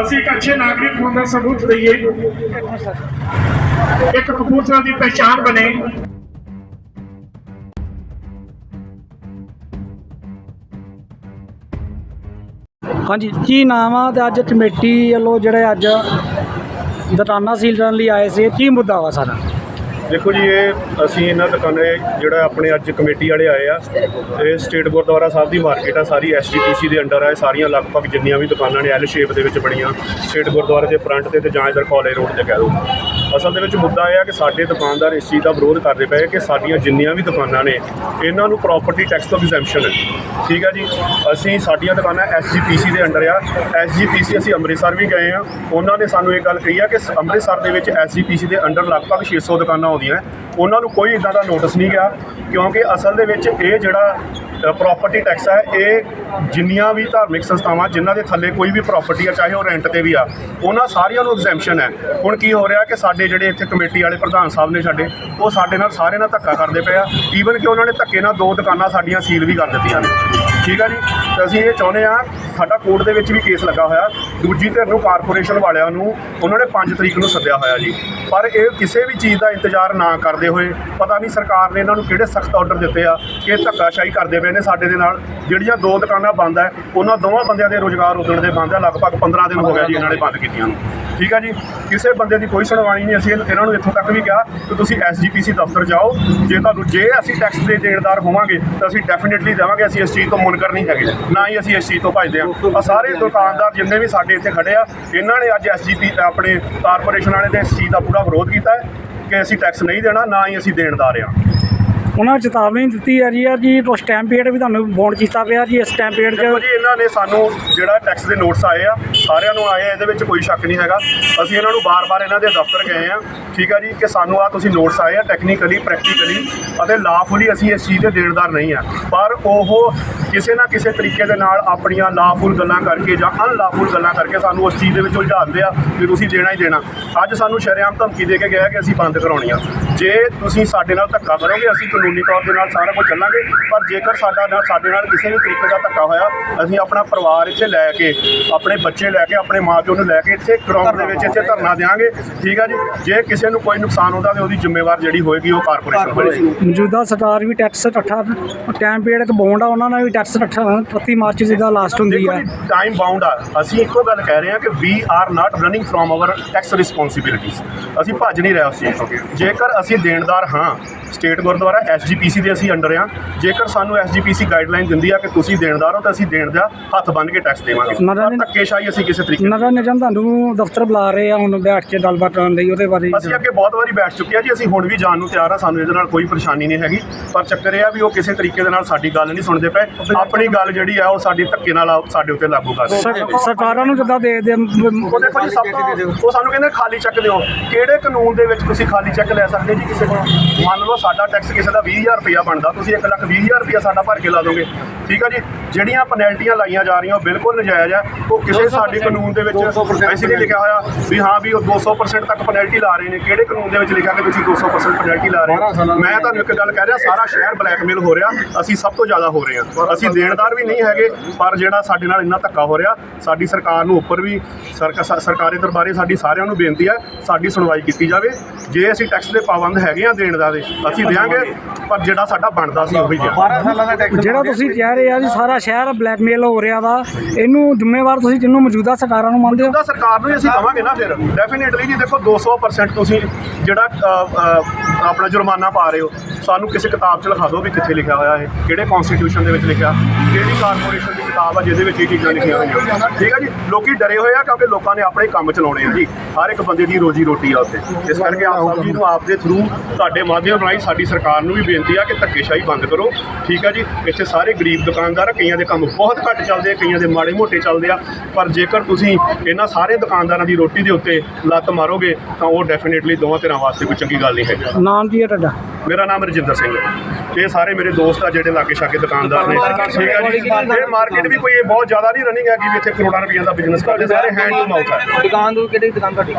ਅਸੀਂ ਇੱਕ ਅੱਛੇ ਨਾਗਰਿਕ ਹੋਣ ਦਾ ਸਬੂਤ ਦਈਏ। ਇੱਕ ਕਪੂਰਥਲਾ ਦੀ ਪਹਿਚਾਣ ਬਣੇ। ਹਾਂਜੀ, ਕੀ ਨਾਮ ਆ ਤੇ ਅੱਜ ਕਮੇਟੀ ਵੱਲੋਂ ਜਿਹੜੇ ਅੱਜ ਦਟਾਨਾ ਸੀਲ ਕਰਨ ਲਈ ਆਏ ਸੀ ਕੀ ਮੁੱਦਾ ਵਾ ਸਾਰਾ ਦੇਖੋ ਜੀ, ਇਹ ਅਸੀਂ ਇਹਨਾਂ ਦੁਕਾਨੇ ਜਿਹੜਾ ਆਪਣੇ ਅੱਜ ਕਮੇਟੀ ਵਾਲੇ ਆਏ ਆ ਇਹ ਸਟੇਟ ਗੁਰਦੁਆਰਾ ਸਾਹਿਬ ਦੀ ਮਾਰਕੀਟ ਆ, ਸਾਰੀ ਐਸਜੀਪੀਸੀ ਦੇ ਅੰਡਰ ਆ, ਇਹ ਸਾਰੀਆਂ ਲਗਭਗ ਜਿੰਨੀਆਂ ਵੀ ਦੁਕਾਨਾਂ ਨੇ ਐਲ ਸ਼ੇਪ ਦੇ ਵਿੱਚ ਬਣੀਆਂ, ਸਟੇਟ ਗੁਰਦੁਆਰੇ ਦੇ ਫਰੰਟ ਤੇ ਤੇ ਜਾਂ ਇਧਰ ਕਾਲਜ ਰੋਡ ਤੇ ਕਹਿ ਲਓ ਅਸਲ ਦੇ ਵਿੱਚ ਮੁੱਦਾ ਇਹ ਆ ਕਿ ਸਾਡੇ ਦੁਕਾਨਦਾਰ ਇਸ ਚੀਜ਼ ਦਾ ਵਿਰੋਧ ਕਰਦੇ ਪਏ ਕਿ ਸਾਡੀਆਂ ਜਿੰਨੀਆਂ ਵੀ ਦੁਕਾਨਾਂ ਨੇ, ਇਹਨਾਂ ਨੂੰ ਪ੍ਰਾਪਰਟੀ ਟੈਕਸ ਤੋਂ ਐਗਜ਼ੈਂਪਸ਼ਨ ਹੈ। ਠੀਕ ਹੈ ਜੀ, ਅਸੀਂ ਸਾਡੀਆਂ ਦੁਕਾਨਾਂ ਐਸਜੀਪੀਸੀ ਦੇ ਅੰਡਰ ਆ ਐਸਜੀਪੀਸੀ ਅਸੀਂ ਅੰਮ੍ਰਿਤਸਰ ਵੀ ਗਏ ਆ, ਉਹਨਾਂ ਨੇ ਸਾਨੂੰ ਇਹ ਗੱਲ ਕਹੀ ਆ ਕਿ ਅੰਮ੍ਰਿਤਸਰ ਦੇ ਵਿੱਚ ਐਸਜੀਪੀਸੀ ਦੇ ਅੰਡਰ ਲਗਭਗ 600 ਦੁਕਾਨਾਂ ਆਉਂਦੀਆਂ ਉਹਨਾਂ ਨੂੰ ਕੋਈ ਇਦਾਂ ਦਾ ਨੋਟਿਸ ਨਹੀਂ ਗਿਆ, ਕਿਉਂਕਿ ਅਸਲ ਦੇ ਵਿੱਚ ਇਹ ਜਿਹੜਾ ਪ੍ਰਾਪਰਟੀ ਟੈਕਸ ਹੈ ਇਹ ਜਿੰਨੀਆਂ ਵੀ ਧਾਰਮਿਕ ਸੰਸਥਾਵਾਂ, ਜਿਨ੍ਹਾਂ ਦੇ ਥੱਲੇ ਕੋਈ ਵੀ ਪ੍ਰਾਪਰਟੀ ਆ, ਚਾਹੇ ਉਹ ਰੈਂਟ ਤੇ ਵੀ ਆ, ਉਹਨਾਂ ਸਾਰੀਆਂ ਨੂੰ ਐਗਜ਼ੈਂਪਸ਼ਨ ਹੈ। ਹੁਣ ਕੀ ਹੋ ਰਿਹਾ ਕਿ ਸਾਡੇ ਜਿਹੜੇ ਇੱਥੇ ਕਮੇਟੀ ਵਾਲੇ ਪ੍ਰਧਾਨ ਸਾਹਿਬ ਨੇ ਸਾਡੇ, ਉਹ ਸਾਡੇ ਨਾਲ ਸਾਰੇ ਨਾਲ ਧੱਕਾ ਕਰਦੇ ਪਏ ਆ। ਈਵਨ ਕਿ ਉਹਨਾਂ ਨੇ ਧੱਕੇ ਨਾਲ ਦੋ ਦੁਕਾਨਾਂ ਸਾਡੀਆਂ ਸੀਲ ਵੀ ਕਰ ਦਿੱਤੀਆਂ ਨੇ। ਠੀਕ ਆ ਜੀ? ਅਸੀਂ ਇਹ ਚਾਹੁੰਦੇ ਆ ਸਾਡਾ ਕੋਰਟ ਦੇ ਵਿੱਚ ਵੀ ਕੇਸ ਲੱਗਾ ਹੋਇਆ। ਦੂਜੀ ਧਿਰ ਨੂੰ ਕਾਰਪੋਰੇਸ਼ਨ ਵਾਲਿਆਂ ਨੂੰ ਉਹਨਾਂ ਨੇ 5 ਤਰੀਕ ਨੂੰ ਸੱਦਿਆ ਹੋਇਆ ਜੀ। ਪਰ ਇਹ ਕਿਸੇ ਵੀ ਚੀਜ਼ ਦਾ ਇੰਤਜ਼ਾਰ ਨਾ ਕਰਦੇ ਹੋਏ, ਪਤਾ ਨਹੀਂ ਸਰਕਾਰ ਨੇ ਇਹਨਾਂ ਨੂੰ ਕਿਹੜੇ ਸਖਤ ਆਰਡਰ ਦਿੱਤੇ ਆ ਕਿ ਧੱਕਾਸ਼ਾਹੀ ਕਰਦੇ ਪਏ ਨੇ ਸਾਡੇ ਦੇ ਨਾਲ। ਜਿਹੜੀਆਂ ਦੋ ਦੁਕਾਨਾਂ ਬੰਦ ਹੈ ਉਹਨਾਂ ਦੋਵਾਂ ਬੰਦਿਆਂ ਦੇ ਰੋਜ਼ਗਾਰ ਉਦਣ ਦੇ ਬੰਦ ਆ, ਲਗਭਗ 15 ਦਿਨ ਹੋ ਗਿਆ ਜੀ ਇਹਨਾਂ ਨੇ ਬੰਦ ਕੀਤੀਆਂ ਨੂੰ। ਠੀਕ ਆ ਜੀ? ਕਿਸੇ ਬੰਦੇ ਦੀ ਕੋਈ ਸੁਣਵਾਈ ਨਹੀਂ, ਅਸੀਂ ਇਹਨਾਂ ਨੂੰ ਇੱਥੋਂ ਤੱਕ ਵੀ ਕਿਹਾ ਕਿ ਤੁਸੀਂ ਐਸਜੀਪੀਸੀ ਦਫ਼ਤਰ ਜਾਓ। ਜੇ ਤੁਹਾਨੂੰ ਜੇ ਅਸੀਂ ਟੈਕਸ ਦੇ ਦੇਣਦਾਰ ਹੋਵਾਂਗੇ, ਤਾਂ ਅਸੀਂ ਡੈਫੀਨਿਟਲੀ ਦੇਵਾਂਗੇ, ਅਸੀਂ ਇਸ ਚੀਜ਼ ਤੋਂ ਮੁਨਕਰ ਨਹੀਂ ਹੈਗੇ। ਨਾ ਹੀ ਅਸੀਂ ਇਸ ਚੀਜ਼ ਤੋਂ ਭੱਜਦੇ ਆ। ਸਾਰੇ ਦੁਕਾਨਦਾਰ ਜਿੰਨੇ ਵੀ ਸਾਡੇ ਇੱਥੇ ਖੜੇ ਆ, ਇਹਨਾਂ ਨੇ ਅੱਜ ਐਸਜੀਪੀ ਆਪਣੇ ਕਾਰਪੋਰੇਸ਼ਨ ਵਾਲੇ ਦੇ ਇਸ ਚੀਜ਼ ਦਾ ਪੂਰਾ ਵਿਰੋਧ ਕੀਤਾ ਹੈ ਕਿ ਅਸੀਂ ਟੈਕਸ ਨਹੀਂ ਦੇਣਾ, ਨਾ ਹੀ ਅਸੀਂ ਦੇਣਦਾਰ ਆ ਉਹਨਾਂ ਨੇ ਚੇਤਾਵਨੀ ਦਿੱਤੀ ਹੈ ਜੀ ਆ ਜੀ ਉਸ ਟਾਈਮ ਪੀਰੀਅਡ ਵੀ ਤੁਹਾਨੂੰ ਬੌਂਡ ਕੀਤਾ ਪਿਆ ਜੀ ਇਸ ਟਾਈਮ ਪੀਰੀਅਡ ਦੇਖੋ 'ਚ ਜੀ ਇਹਨਾਂ ਨੇ ਸਾਨੂੰ ਜਿਹੜਾ ਟੈਕਸ ਦੇ ਨੋਟਸ ਆਏ ਆ ਸਾਰਿਆਂ ਨੂੰ ਆਏ ਆ ਇਹਦੇ ਵਿੱਚ ਕੋਈ ਸ਼ੱਕ ਨਹੀਂ ਹੈਗਾ। ਅਸੀਂ ਇਹਨਾਂ ਨੂੰ ਬਾਰ-ਬਾਰ ਇਹਨਾਂ ਦੇ ਦਫ਼ਤਰ ਗਏ ਆ। ਠੀਕ ਆ ਜੀ ਕਿ ਸਾਨੂੰ ਆ ਤੁਸੀਂ ਨੋਟਸ ਆਏ ਆ ਟੈਕਨੀਕਲੀ ਪ੍ਰੈਕਟੀਕਲੀ ਅਤੇ ਲਾਫੁਲੀ ਅਸੀਂ ਇਸ ਚੀਜ਼ ਦੇ ਦੇਣਦਾਰ ਨਹੀਂ ਆ। ਪਰ ਉਹ ਕਿਸੇ ਨਾ ਕਿਸੇ ਤਰੀਕੇ ਦੇ ਨਾਲ ਆਪਣੀਆਂ ਲਾਫੁਲ ਗੱਲਾਂ ਕਰਕੇ ਜਾਂ ਅਨਲਾਫੁਲ ਗੱਲਾਂ ਕਰਕੇ ਸਾਨੂੰ ਉਸ ਚੀਜ਼ ਦੇ ਵਿੱਚ ਉਲਝਾਉਂਦੇ ਆ ਕਿ ਤੁਸੀਂ ਦੇਣਾ ਹੀ ਦੇਣਾ। ਅੱਜ ਸਾਨੂੰ ਸ਼ਰੇਆਮ ਧਮਕੀ ਦੇ ਕੇ ਗਿਆ ਕਿ ਅਸੀਂ ਬੰਦ ਕਰਾਉਣੀਆਂ ਜੇ ਤੁਸੀਂ ਸਾਡੇ ਨਾਲ ਧੱਕਾ ਕਰੋਗੇ ਅਸੀਂ ਕਾਨੂੰਨੀ ਤੌਰ ਦੇ ਨਾਲ ਸਾਰਾ ਕੁਝ ਚੱਲਾਂਗੇ ਪਰ ਜੇਕਰ ਸਾਡਾ ਨਾਲ ਸਾਡੇ ਨਾਲ ਕਿਸੇ ਵੀ ਤਰੀਕੇ ਦਾ ਧੱਕਾ ਹੋਇਆ ਅਸੀਂ ਆਪਣਾ ਪਰਿਵਾਰ ਇੱਥੇ ਲੈ ਕੇ ਆਪਣੇ ਬੱਚੇ ਲੈ ਕੇ ਆਪਣੇ ਮਾਪਿਓ ਨੂੰ ਲੈ ਕੇ ਇੱਥੇ ਗਰਾਊਂਡ ਦੇ ਵਿੱਚ ਇੱਥੇ ਧਰਨਾ ਦੇਵਾਂਗੇ ਠੀਕ ਆ ਜੀ? ਜੇ ਕਿਸੇ ਨੂੰ ਕੋਈ ਨੁਕਸਾਨ ਹੁੰਦਾ ਤੇ ਉਹਦੀ ਜ਼ਿੰਮੇਵਾਰ ਜਿਹੜੀ ਹੋਏਗੀ ਉਹ ਕਾਰਪੋਰੇਸ਼ਨ ਹੋਏਗੀ ਮੌਜੂਦਾ ਸਰਕਾਰ ਵੀ ਟੈਕਸ ਇਕੱਠਾ ਟਾਈਮ ਪੀਰੀਅਡ ਬੌਂਡ ਆ ਉਹਨਾਂ ਨਾਲ ਵੀ ਟੈਕਸ ਇਕੱਠਾ 31 ਮਾਰਚ ਜਿਹਦਾ ਲਾਸਟ ਹੁੰਦੀ ਆ। ਜੀ ਟਾਈਮ ਬਾਉਂਡ ਆ। ਅਸੀਂ ਇੱਕੋ ਗੱਲ ਕਹਿ ਰਹੇ ਹਾਂ ਕਿ we are not running from our tax responsibilities ਅਸੀਂ ਭੱਜ ਨਹੀਂ ਰਹੇ ਉਸ ਚੀਜ਼ ਤੋਂ। ਜੇਕਰ ਅਸੀਂ ਦੇਣਦਾਰ ਹਾਂ ਸਟੇਟ ਗੁਰਦੁਆਰਾ ਐਸਜੀਪੀਸੀ ਦੇ ਅਸੀਂ ਅੰਡਰ ਆ ਜੇਕਰ ਸਾਨੂੰ ਐਸਜੀਪੀਸੀ ਗਾਈਡਲਾਈਨ ਦਿੰਦੀ ਆ ਕਿ ਤੁਸੀਂ ਦੇਣਦਾਰ ਹੋ ਤਾਂ ਅਸੀਂ ਦੇਣ ਦਾ ਹੱਥ ਬੰਨ੍ਹ ਕੇ ਟੈਕਸ ਦੇਵਾਂਗੇ। ਪਰ ਧੱਕੇਸ਼ਾਹੀ ਅਸੀਂ ਕਿਸੇ ਤਰੀਕੇ ਨਗਰ ਨਿਗਮ ਤੁਹਾਨੂੰ ਦਫ਼ਤਰ ਬੁਲਾ ਰਹੇ ਆ ਹੁਣ ਬੈਠ ਕੇ ਗੱਲਬਾਤ ਕਰਨ ਲਈ ਉਹਦੇ ਬਾਰੇ। ਅਸੀਂ ਅੱਗੇ ਬਹੁਤ ਵਾਰੀ ਬੈਠ ਚੁੱਕੇ ਆ ਜੀ ਅਸੀਂ ਹੁਣ ਵੀ ਜਾਣ ਨੂੰ ਤਿਆਰ ਆ ਸਾਨੂੰ ਇਹਦੇ ਨਾਲ ਕੋਈ ਪਰੇਸ਼ਾਨੀ ਨਹੀਂ ਹੈਗੀ। ਪਰ ਚੱਕਰ ਇਹ ਆ ਵੀ ਉਹ ਕਿਸੇ ਤਰੀਕੇ ਦੇ ਨਾਲ ਸਾਡੀ ਗੱਲ ਨਹੀਂ ਸੁਣਦੇ ਪਏ। ਆਪਣੀ ਗੱਲ ਜਿਹੜੀ ਆ ਉਹ ਸਾਡੀ ਧੱਕੇ ਨਾਲ ਸਾਡੇ ਉੱਤੇ ਲਾਗੂ ਕਰ ਸਰਕਾਰਾਂ ਨੂੰ ਜਿੱਦਾਂ ਦੇ ਦੇ ਉਹ ਦੇਖੋ ਜੀ ਸਭ ਤੋਂ ਉਹ ਸਾਨੂੰ ਕਹਿੰਦੇ ਖਾਲੀ ਚੈੱਕ ਦਿਓ। ਕਿਹੜੇ ਕਾਨੂੰਨ ਦੇ ਵਿੱਚ ਤੁਸੀਂ ਖਾਲੀ ਚੈੱਕ ਲੈ ਸਕਦੇ ਜੀ ਕਿਸੇ ਕੋਲ? ਮੰਨ ਲਓ ਸਾਡਾ ਟੈਕਸ ਕਿਸੇ ਦਾ 20000 ਰੁਪਇਆ ਬਣਦਾ ਤੁਸੀਂ 1 ਲੱਖ 20000 ਰੁਪਇਆ ਸਾਡਾ ਭਰ ਕੇ ਲਾ ਦੋਗੇ। ਠੀਕ ਆ ਜੀ? ਜਿਹੜੀਆਂ ਪੈਨਲਟੀਆਂ ਲਾਈਆਂ ਜਾ ਰਹੀਆਂ ਉਹ ਬਿਲਕੁਲ ਨਜਾਇਜ਼ ਆ। ਉਹ ਕਿਸੇ ਸਾਡੇ ਕਾਨੂੰਨ ਦੇ ਵਿੱਚ ਐਸੀ ਨਹੀਂ ਲਿਖਿਆ ਹੋਇਆ ਵੀ ਹਾਂ ਵੀ ਉਹ 200% ਤੱਕ ਪੈਨਲਟੀ ਲਾ ਰਹੇ ਨੇ। ਕਿਹੜੇ ਕਾਨੂੰਨ ਦੇ ਵਿੱਚ ਲਿਖਿਆ ਕਿ ਤੁਸੀਂ 200% ਪੈਨਲਟੀ ਲਾ ਰਹੇ ਹੋ? ਮੈਂ ਤੁਹਾਨੂੰ ਇੱਕ ਗੱਲ ਕਹਿ ਰਿਹਾ ਸਾਰਾ ਸ਼ਹਿਰ ਬਲੈਕਮੇਲ ਹੋ ਰਿਹਾ। ਅਸੀਂ ਸਭ ਤੋਂ ਜ਼ਿਆਦਾ ਹੋ ਰਹੇ ਹਾਂ। ਅਸੀਂ ਦੇਣਦਾਰ ਵੀ ਨਹੀਂ ਹੈਗੇ ਪਰ ਜਿਹੜਾ ਸਾਡੇ ਨਾਲ ਇੰਨਾ ਧੱਕਾ ਹੋ ਰਿਹਾ ਸਾਡੀ ਸਰਕਾਰ ਨੂੰ ਉੱਪਰ ਵੀ ਸਰਕਾਰੀ ਦਰਬਾਰੇ ਸਾਡੀ ਸਾਰਿਆਂ ਨੂੰ ਬੇਨਤੀ ਹੈ ਸਾਡੀ ਸੁਣਵਾਈ ਕੀਤੀ ਜਾਵੇ। ਜੇ ਅਸੀਂ ਟੈਕਸ ਦੇ ਪਾਬੰਦ ਹੈਗੇ ਆ ਦੇਣ ਦਾ ਦੇ ਅਸੀਂ ਦੇਾਂਗੇ ਪਰ ਜਿਹੜਾ ਸਾਡਾ ਬਣਦਾ ਸੀ ਉਹੀ ਗਿਆ। ਜਿਹੜਾ ਤੁਸੀਂ ਕਹਿ ਰਹੇ ਆ ਜੀ ਸਾਰਾ ਸ਼ਹਿਰ ਬਲੈਕਮੇਲ ਹੋ ਰਿਹਾ ਵਾ। ਇਹਨੂੰ ਜ਼ਿੰਮੇਵਾਰ ਤੁਸੀਂ ਜਿਹਨੂੰ ਮੌਜੂਦਾ ਸਰਕਾਰਾਂ ਨੂੰ ਮੰਨਦੇ ਹੋ? ਉਹਦਾ ਸਰਕਾਰ ਨੂੰ ਹੀ ਅਸੀਂ ਕਵਾਂਗੇ ਨਾ ਫਿਰ। ਡੈਫੀਨੇਟਲੀ ਜੀ ਦੇਖੋ 200% ਤੁਸੀਂ ਜਿਹੜਾ ਆਪਣਾ ਜੁਰਮਾਨਾ ਪਾ ਰਹੇ ਹੋ ਸਾਨੂੰ ਕਿਸੇ ਕਿਤਾਬ 'ਚ ਲਿਖਾ ਦਿਓ ਵੀ ਕਿੱਥੇ ਲਿਖਿਆ ਹੋਇਆ ਹੈ ਕਿਹੜੇ ਕਨਸਟੀਟਿਊਸ਼ਨ ਦੇ ਵਿੱਚ ਲਿਖਿਆ ਕਿਹੜੀ ਕਾਰਪੋਰੇਸ਼ਨ ਦੀ ਕਿਤਾਬ ਆ ਜਿਹਦੇ ਵਿੱਚ ਇਹ ਚੀਜ਼ਾਂ ਲਿਖੀਆਂ ਹੋਈਆਂ। ਠੀਕ ਹੈ ਜੀ? ਲੋਕੀ ਡਰੇ ਹੋਏ ਆ ਕਿਉਂਕਿ ਲੋਕਾਂ ਨੇ ਆਪਣੇ ਕੰਮ ਚਲਾਉਣੇ ਆ ਜੀ। ਹਰ ਇੱਕ ਬੰਦੇ ਦੀ ਰੋਜੀ ਰੋਟੀ ਆ ਉੱਥੇ। ਇਸ ਕਰਕੇ ਆਪ ਸਭ ਜੀ ਨੂੰ ਆਪ ਦੇ ਥਰੂ ਤੁਹਾਡੇ ਮਾਧਿਅਮ ਰਾਹੀਂ ਸਾਡੀ ਸਰਕਾਰ ਨੂੰ ਵੀ ਬੇਨਤੀ ਆ ਕਿ ਧੱਕੇਸ਼ਾਹੀ ਬੰਦ ਕਰੋ। ਠੀਕ ਆ ਜੀ ਇੱਥੇ ਸਾਰੇ ਗਰੀਬ ਦੁਕਾਨਦਾਰ ਆ ਕਈਆਂ ਦੇ ਕੰਮ ਬਹੁਤ ਘੱਟ ਚੱਲਦੇ ਆ ਕਈਆਂ ਦੇ ਮਾੜੇ ਮੋਟੇ ਚੱਲਦੇ ਆ। ਪਰ ਜੇਕਰ ਤੁਸੀਂ ਇਹਨਾਂ ਸਾਰੇ ਦੁਕਾਨਦਾਰਾਂ ਦੀ ਰੋਟੀ ਦੇ ਉੱਤੇ ਲੱਤ ਮਾਰੋਗੇ ਤਾਂ ਉਹ ਡੈਫੀਨੇਟਲੀ ਦੋਵਾਂ ਧਿਰਾਂ ਵਾਸਤੇ ਕੋਈ ਚੰਗੀ ਗੱਲ ਨਹੀਂ ਹੈਗੀ। ਨਾਮ ਕੀ ਹੈ ਤੁਹਾਡਾ? ਮੇਰਾ ਨਾਮ ਰਜਿੰਦਰ ਸਿੰਘ ਹੈ। ਇਹ ਸਾਰੇ ਮੇਰੇ ਦੋਸਤ ਆ ਜਿਹੜੇ ਲਾਗੇ ਛਾਗੇ ਦੁਕਾਨਦਾਰ ਨੇ। ਠੀਕ ਹੈ ਜੀ ਇਹ ਮਾਰਕੀਟ ਵੀ ਕੋਈ ਇਹ ਬਹੁਤ ਜ਼ਿਆਦਾ ਨਹੀਂ ਰਨਿੰਗ ਹੈਗੀ ਵੀ ਇੱਥੇ ਕਰੋੜਾਂ ਰੁਪਈਆ ਦਾ ਬਿਜ਼ਨਸ ਕਰਦੇ ਸਾਰੇ ਹੈਂਡ ਟੂ ਮਾਊਥ ਹੈ ਦੁਕਾਨ ਤੋਂ ਕਿਹੜੀ ਦੁਕਾਨ ਤੁਹਾਡੀ?